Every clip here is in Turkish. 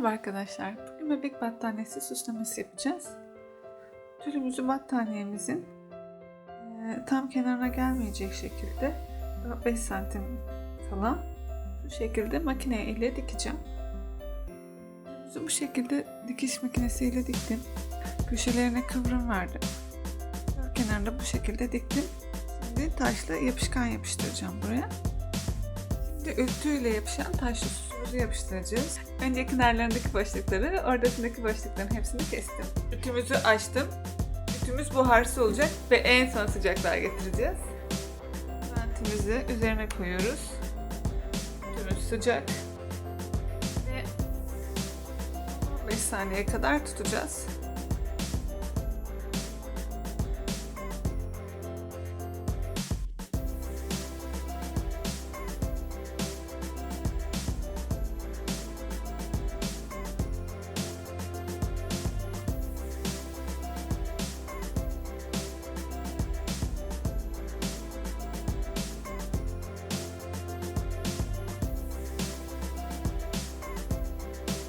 Merhaba arkadaşlar. Bugün bebek battaniyesi süslemesi yapacağız. Tülümüzü battaniyemizin eee, tam kenarına gelmeyecek şekilde 5 santim kala bu şekilde makine ile dikeceğim. Tülümüzü bu şekilde dikiş makinesiyle diktim. Köşelerine kıvrım verdim. Dört kenarında bu şekilde diktim. Şimdi taşla yapışkan yapıştıracağım buraya. Şimdi ütüyle yapışan taşlı süsümüzü yapıştıracağız. Önce kenarlarındaki boşlukları, ortasındaki boşlukların hepsini kestim. Ütümüzü açtım. Ütümüz buharsız olacak ve en son sıcaklığa getireceğiz. Ventimizi üzerine koyuyoruz. Ütümüz sıcak. Ve 15 saniye kadar tutacağız.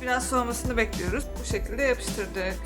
Biraz soğumasını bekliyoruz. Bu şekilde yapıştırdık.